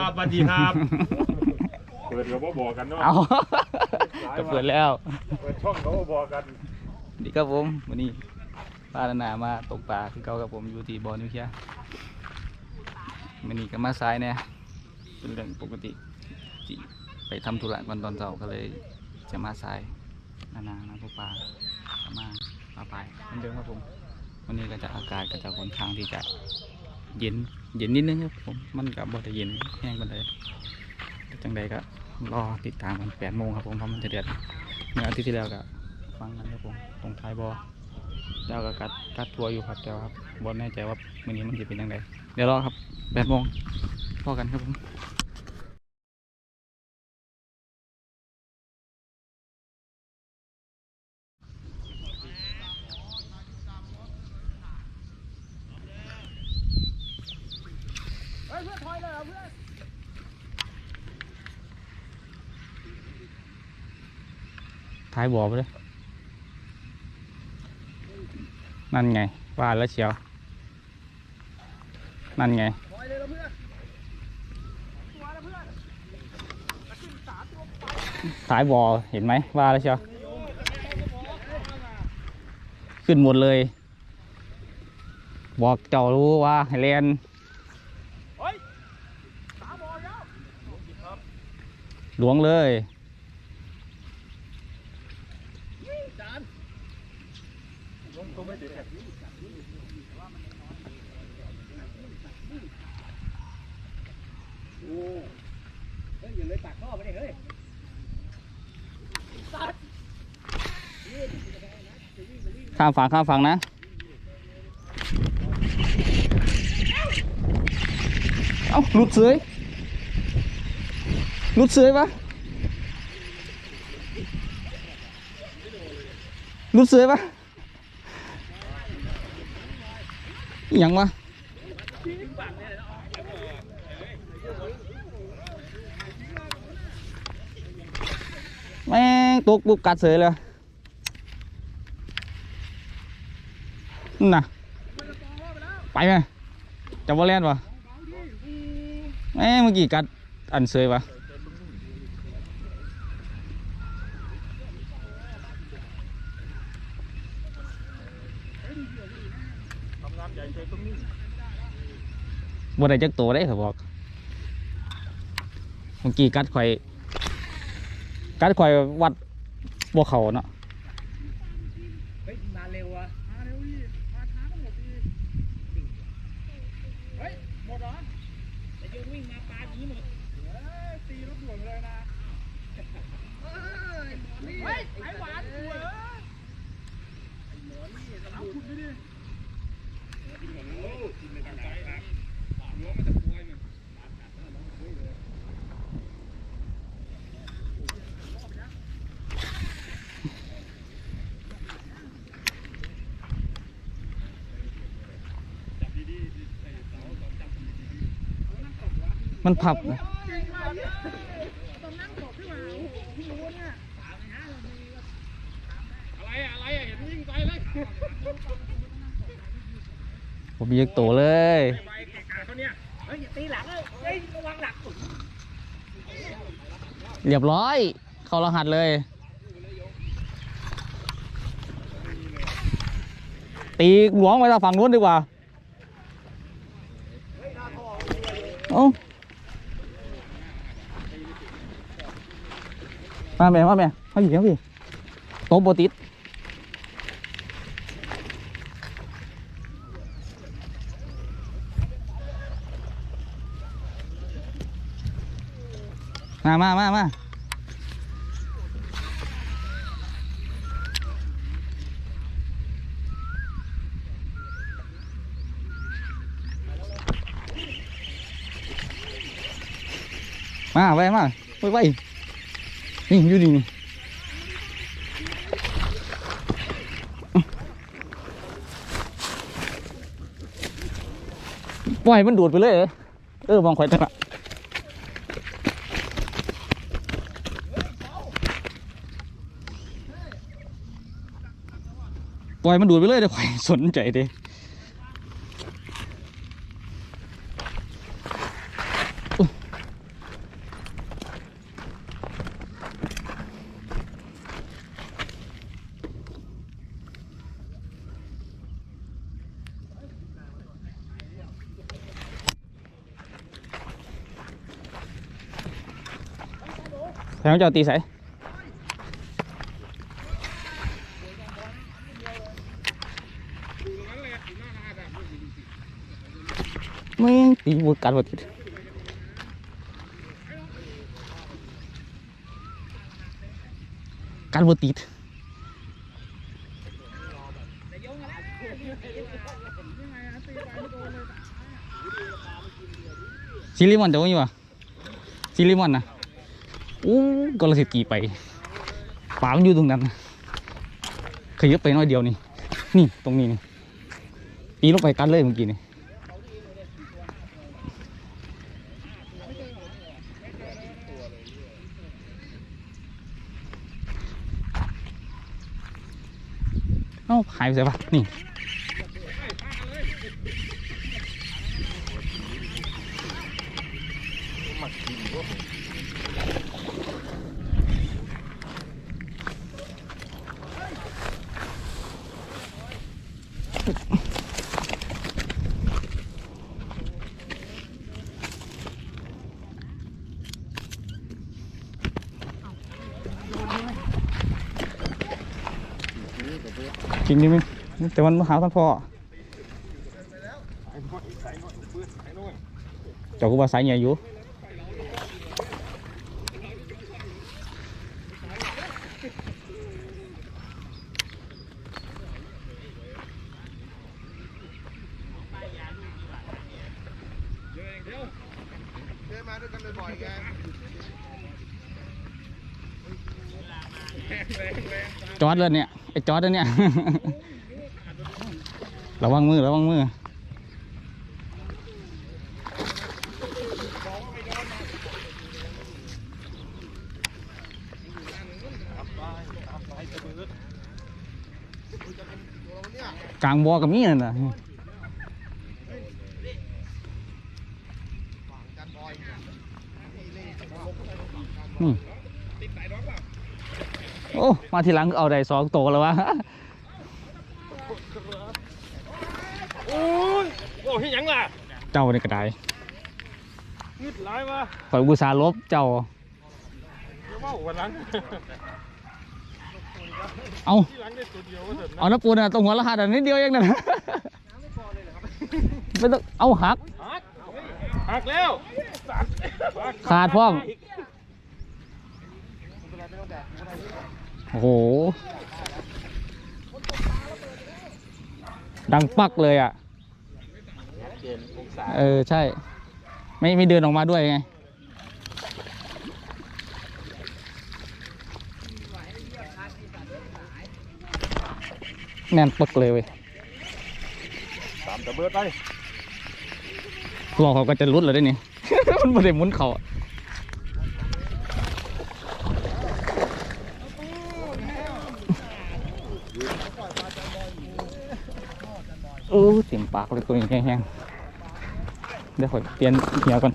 อ่าสวัสดีครับ เปิดเขาบ่บอกกันเนาะเอาก็เปิดแล้ว เปิดช่องเขาบ่บอกกันดีครับผมวันนี้ปลาดนามาตกปลาคือเก่ากับผมอยู่ที่บ่อนิวเคลียร์วันนี้ก็มาซ้ายเนี่ยเป็นเรื่องปกติที่ไปทำธุระก่อนตอนเช้าก็เลยจะมาซ้ายนานามาตกปลาก็มาปลาไปเหมือนเดิมครับผม วันนี้ก็จะอากาศก็จะค่อนข้างที่จะ เย็นเย็นนิดนึงครับผมมันกับบ่ได้เย็นแห้งบันเลยจังใดก็รอติดตามกันแปดโมงครับผมเพราะมันจะเดือดเมื่ออาทิตย์ที่แล้วก็ฟังกันครับผมตรงท้ายบอเจ้าก็กัดกัดทัวอยู่ครับแต่ว่าบอแน่ใจว่ามื้อนี้มันจะเป็นยังไงเดี๋ยวรอครับแปดโมงพอกันครับผมายบอไปเลยนั่นไงว่าแล้วเชียว นั่นไงสายบอเห็นไหมว่าแล้วเชียว ขึ้นหมดเลย บอกเจ้ารู้ว่าให้เรียนหลวงเลย ข้ามฝั่งข้ามฝั่งนะเอ้าหลุดเสยหลุดเสยปะหลุดเสยปะอห ย่างวะแม่งตกปุ๊บกัดเสยเลยน่ะ ไปไหมจะว่าเล่นวะแม่เมื่อกี้กัดอันเซยวะ บ่ได้จักตัวได้เขาบอกเมื่อกี้กัดข่อย กัดข่อยวัดบ่เขาเนาะ เฮ้ยมาเร็วอะมาเร็วดิมาช้าก็หมดดิเฮ้ย หมดเหรอแต่ยืนวิ่งมาปลาหนีหมดเฮ้ย ตีรถด่วนเลยนะเฮ้ย ไอ้หวานหัวไอ้หมอนี่เอาคุณไปดิ มันพับนะอะไรอะอะไรอะเห็นวิ่งไปเลยผมมีจักตัวเลยเรียเฮ้อย่าตีหลังเลยเระวังหลังเรียบร้อย เข้ารหัสเลย ตีหลวงไปทางฝั่งนู้นดีกว่า เอ้า มาแม่มาแม่มาอยู่ครับพี่โต๊ะโบติดมามามามามาไปมาไปไป นี่อยู่ดีนี่ปล่อยมันดูดไปเลยเอออมองข่อยตั้งละปล่อยมันดูดไปเลยเดี๋ยวข่อยสนใจเด้ แถวเจ้าตีใส่ไม่ตีบวกัดบวติดกัดบวติดซิลิมอนจะว่าอยู่อะซิลิมอนนะ อู้ก็ละสิกี่ไปฝามันอยู่ตรงนั้นขยับไปน้อยเดียวนี่ นี่ตรงนี้นี่ปีนลงไปกันเลยเมื่อกี้นี่เอ้าหายไปไหนปะนี่จ ริงดิมั้ยแต่มันมาหาท่านพ่อเจ้ากูว่าสายใหญ่อยู่จอดเลยเนี่ย ไอ้จอดเลยเนี่ย ระวังมือระวังมือากลางบ่อกับมีนั่นน่ะ กันบ่อย นี่โอ้ มาทีหลังเอาได้สองโตวแล้ววะโอ้ยโอ้ยยังล่ะเจ้านี่ก็ได้งึดหลายวะข่อยบูชาลบเจ้าเดี๋ยวเว่าวันหลังเอาที่หลังได้ตัวเดียวก็เสร็จนะเอาน้ำปูน่ะตรงหัวละหัดอันนิดเดียวเองนะไม่ต้องเอาหักหักหักแล้วขาดพร้อม โอ้โห ดังปักเลยอะ เออ ใช่ ไม่ไม่เดินออกมาด้วยไง แน่นปักเลยเว้ยตามตะเบิดไปรอเขาก็จะรุดเลยได้นี่ มันไม่ได้หมุนเขาอะ เสียงปากเลยตัวนี้แห้งๆเดี๋ยวขอเปลี่ยนเหี่ยวก่อน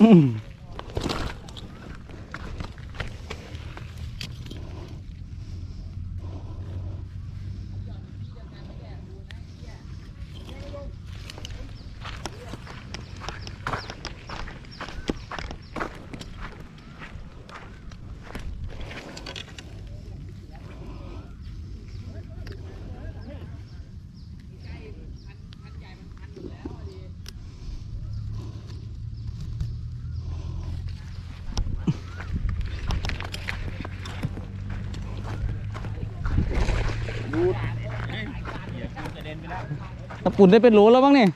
อืมตะ ปุ่นได้เป็นโหลแล้วบ้างนี่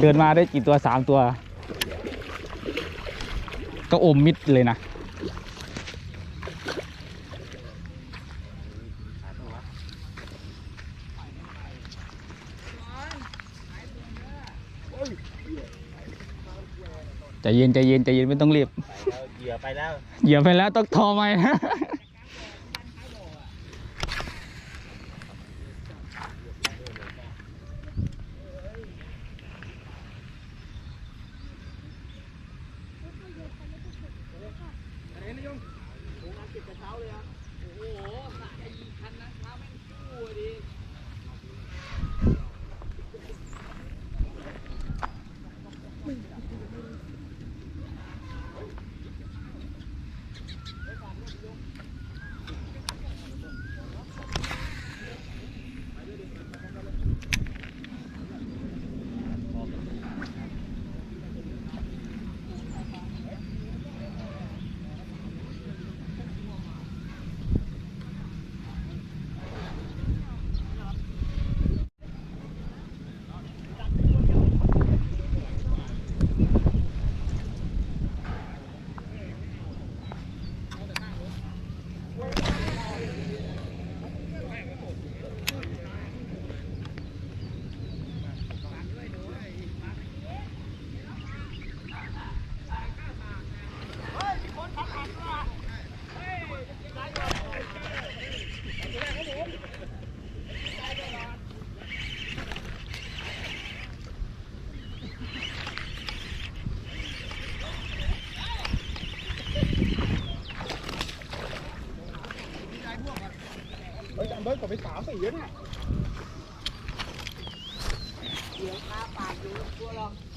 เดินมาได้กี่ตัวสามตัว ก็อมมิดเลยนะ ใจเย็นใจเย็นใจเย็นไม่ต้องรีบเหยื่อไปแล้วเหยียบไปแล้วต้องทอไหม เฮ้ยจันเนี่ยเดี๋ยวข้ามสี่เยอะเนี่ยจา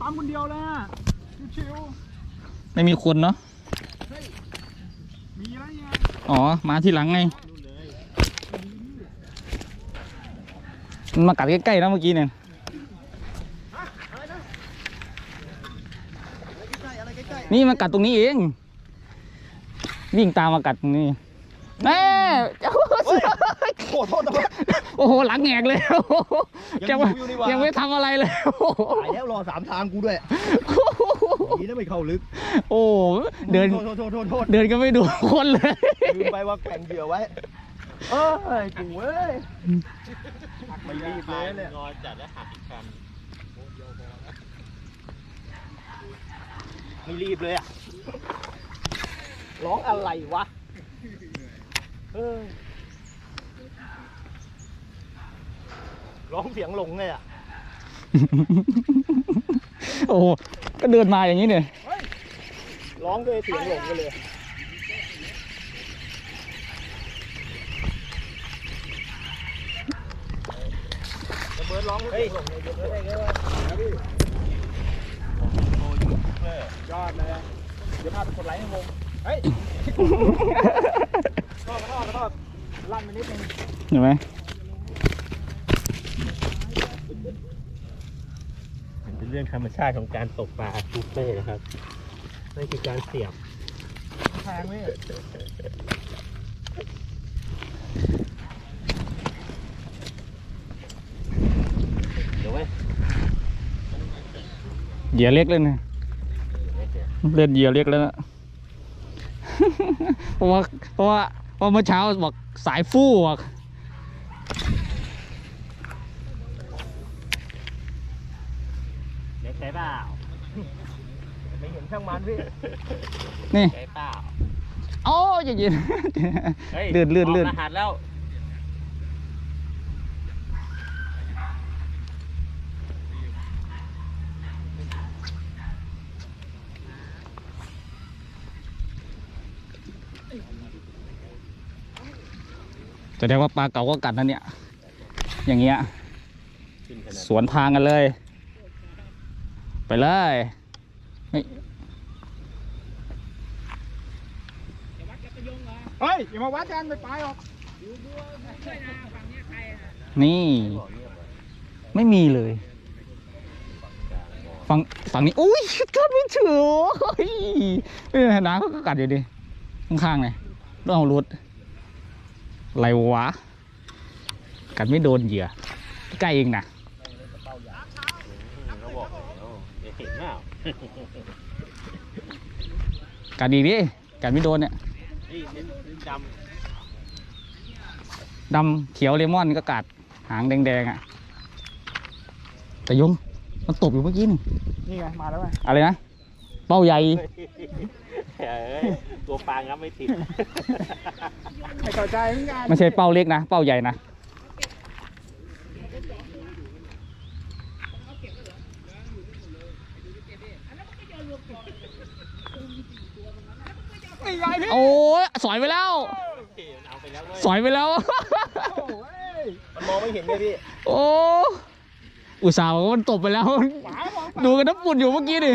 ปั๊มคนเดียวเลยอะชิวไม่มีคนเนาะ ๆมีอะไรเนี่ยอ๋อ มาที่หลังไง มันมากัดใกล้ๆนะเมื่อกี้เนี่ย นี่มันกัดตรงนี้เอง วิ่งตามมากัดตรงนี้แม่โอ้โทษนะ โอ้โหหลังแงกเลยโอ้โหยัยังงอยู่อยู่นี่หว่ายัยังไม่ทำอะไรเลยโอ้โหตายแล้วรอสามทางกูด้วยดีนะไม่เข้าลึกโอ้โหเดินโทษโทษโทษโทษเดินก็ไม่ดูคนเลย ลืมไปว่าแข่งเหยื่อไว้ เอ้ยกูเอ้ยไม่รีบเลยเนี่ยรอจัดแล้วหักอีกคันไม่รีบเลยอะร้องอะไรวะเออ ร้องเสียงหลงเลยอะ โอ้โหก็เดินมาอย่างนี้เนี่ย ร้องด้วยเสียงหลงไปเลย เบิร์ดร้องเฮ้ยยอดเลยเดี๋ยวพาไปกดไลค์ให้วงเฮ้ยทอดทอดทอดลั่นไปนิดนึง เห็นไหม มัน เป็นเรื่องธรรมชาติของการตกปลาบุฟเฟ่ต์นะครับนั่นคือการเสียบแพงไหมเดี๋ยวไว้เหยื่อเล็กเลยนะเล่นเหยื่อเล็กแล้วนะเพราะว่าเพราะว่าเพราะเมื่อเช้าบอกสายฟู่บอก เล็ก ใช่เปล่าไม่เห็นช่างมันพี่นี่ใช่เปล่าโอ้ยเย็นเฮ้ยๆลื่นลื่นลื่นออกรหัสแล้วแสดงว่าปลาเก่าก็กัดนะเนี่ย อย่างเงี้ยขึ้นขนาดสวนทางกันเลย ไปเลยไม่เฮ้ยอย่ามาวัดกันไปไปหรอกนี่ ไม่มีเลยฝั่งฝั่งนี้อุ้ยกัดไม่ถึงเฮ้ยเออน้ำเขาก็กัดอยู่ดิข้างๆไงต้องเอารถอะไรวะกัดไม่โดนเหยื่อใกล้เองนะ เขาบอกแล้วเดี๋ยวเห็นเปล่า กัดอีกดิกัดไม่โดนเนี่ยนี่เน้นเน้นดดำเขียวเลมอนก็กัดหางแดงๆอะแต่ยงมันตบอยู่เมื่อกี้นี่นี่ไงมาแล้วไงอะไรนะ เป้าใหญ่ำเอ้ยตัวปลางับไม่ติดให้เข้าใจเหมือนกัน ไม่ใช่เป้าเล็กนะ เป้าใหญ่นะ นี่ไงพี่โอ้ยสอยไปแล้วเอาไปแล้วเว้ยสอยไปแล้วโอ้ยมันมองไม่เห็นเลยพี่โอ้อุตส่าห์บอกว่ามันตบไปแล้ว ขวามองดูกันน้ำปุ่นอยู่เมื่อกี้ดิ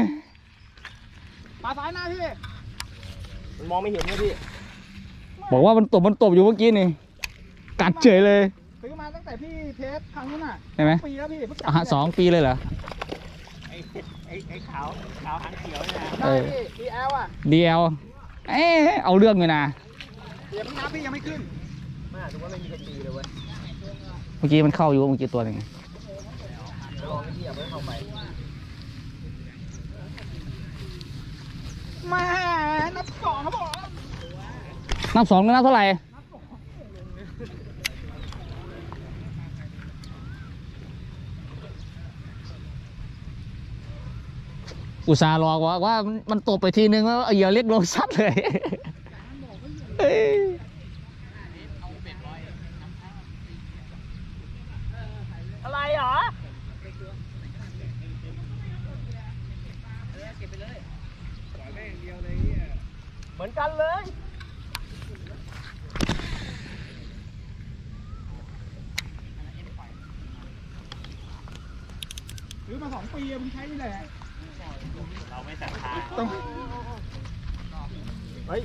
ปลาซ้ายหน้าพี่มันมองไม่เห็นเลยพี่บอกว่ามันตบมันตบอยู่เมื่อกี้นี่กัดเฉยเลยซื้อมาตั้งแต่พี่เทสครั้งนู้นน่ะใช่ไหมปีแล้วพี่เพิ่งจับอะสองปีเลยเหรอ ไอ้ไอ้ไอ้ขาวขาวหางเขียวเนี่ยนะเอได้อ พี่ DL อะดี เอลเอ๊ะเอาเรื่องอยู่นะเดี๋ยวพี่นับพี่ยังไม่ขึ้นมาดูว่าไม่มีกระตีเลยเว้ยเมื่อกี้มันเข้าอยู่เมื่อกี้ตัวหนึ่งลองให้พี่เอาไว้เข้าไปแม่นับสองครับผมนับสองนับเท่าไหร่ อุตส่าห์รอกว่าว่ามันตบไปทีนึงแล้วเอาเหยื่อเล็กลงซัดเลยเอ้ย อะไรเหรอ เหมือนกันเลย ซื้อมาสองปีอะมึงใช้นี่แหละ เราไม่ศรัทธาต้องเฮ้ย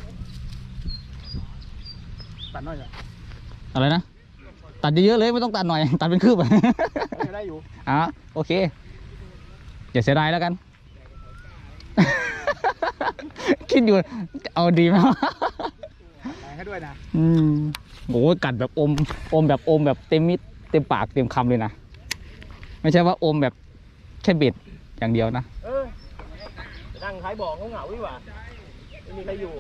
ตัดหน่อยเหรออะไรนะ ตัดเยอะๆเลยไม่ต้องตัดหน่อย ตัดเป็นคืบอะเออได้อยู่ อะโอเคอย่าเสียดายแล้วกัน คิดอยู่เอาดีไหมวะแรงให้ด้วยนะ อืมโอ้ยกัดแบบอม อมแบบอมแบบเต็มมิดเต็มปากเต็มคำเลยนะ ไม่ใช่ว่าอมแบบแค่เบ็ด อย่างเดียวนะ เออนั่งท้ายบอกเขาเหงาวิหว่าไม่มีใครอยู่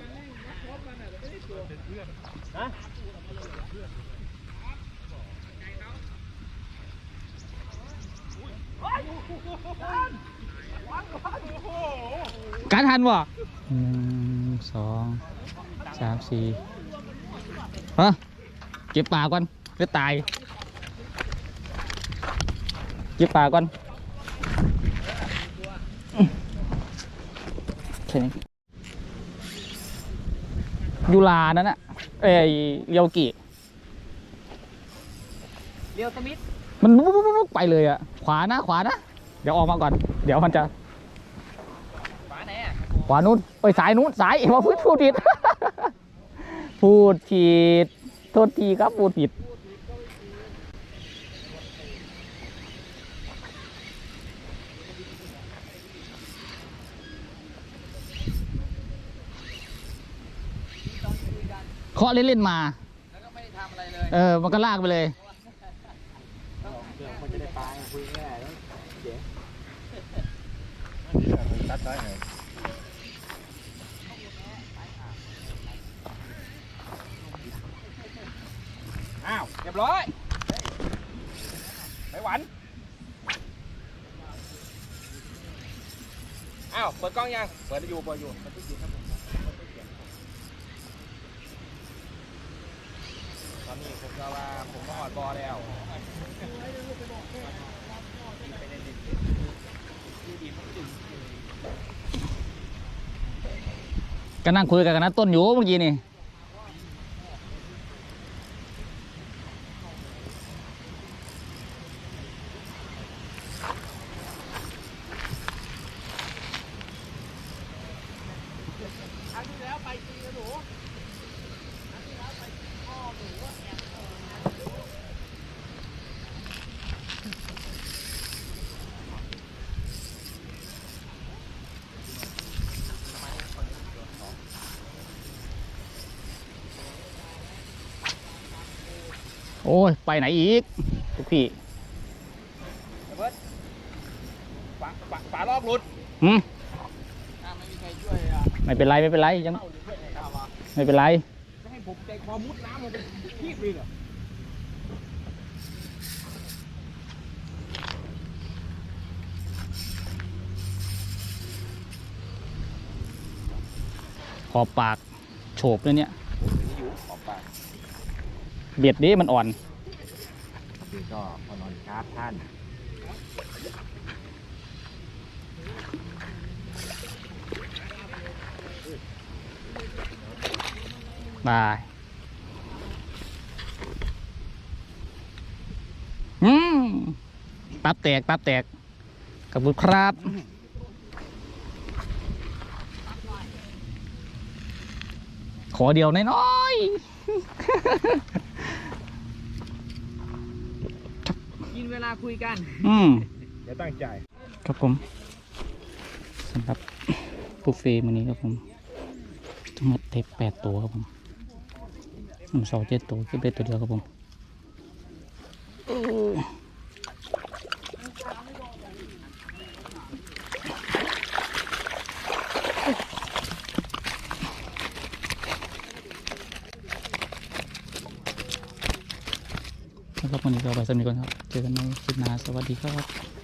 การทันวะหนึ่งสองสามสี่ฮะเก็บป่าก่อนเลือยตาย เก็บป่าก่อน แค่นี้ยูลานั่นน่ะเอ้ยเรียวกิเรียวสมิธมันวุ๊บวุ๊บวุ๊บไปเลยอะขวานะขวานะ เดี๋ยวออกมาก่อน เดี๋ยวมันจะฝาไหนอะขวานู้นไปสายนู้นสายมาพูดพูดผิด พูดผิด โทษทีครับพูดผิด เคาะเล่นๆมา แล้วก็ไม่ได้ทำอะไรเลยเออ มันก็ลากไปเลย มันจะได้ปลาคุยง่ายแล้วเดี๋ยวตัดได้ไงอ้าวเรียบร้อยไปหวันอ้าวเปิดกล้องยังเปิดอยู่เปิดอยู่เปิดอยู่ครับผมตอนนี้ ผมก็ว่าผมก็หอดบอแล้วก็นั่งคุยกันกันนะต้นอยู่เมื่อกี้นี่ ครั้งที่แล้วไปจริงนะหนู โอ้ย ไปไหนอีกทุกพี่เบิร์ดฝาฝาฝาลอกหลุดหืมถ้าไม่มีใครช่วยอะไม่เป็นไรไม่เป็นไรยังเข้าหรือช่วยใครเข้าวะไม่เป็นไร จะให้ผมใจคอมุดน้ำลงไปทีบเลยเหรอขอบปากโฉบเลยเนี่ย อยู่ขอบปาก เบียดนี้มันอ่อน นี่ก็พอนอนชาร์จท่านบายอืมตับแตกตับแตกขอบคุณครับขอเดียวน้อยนเว ลาคุยกันๆอืมเดี๋ยวตั้งใจ ครับผมสำหรับบุฟเฟ่ต์มื้อนี้ครับผมทั้งหมดเทปแปดตัวครับผมหนึ่งสองเจ็ดตัวเก็บได้ตัวเดียวครับผมสำหรับวันนี้ก็ไปสำนีก่อนครับ ปหน้าสวัสดีครับ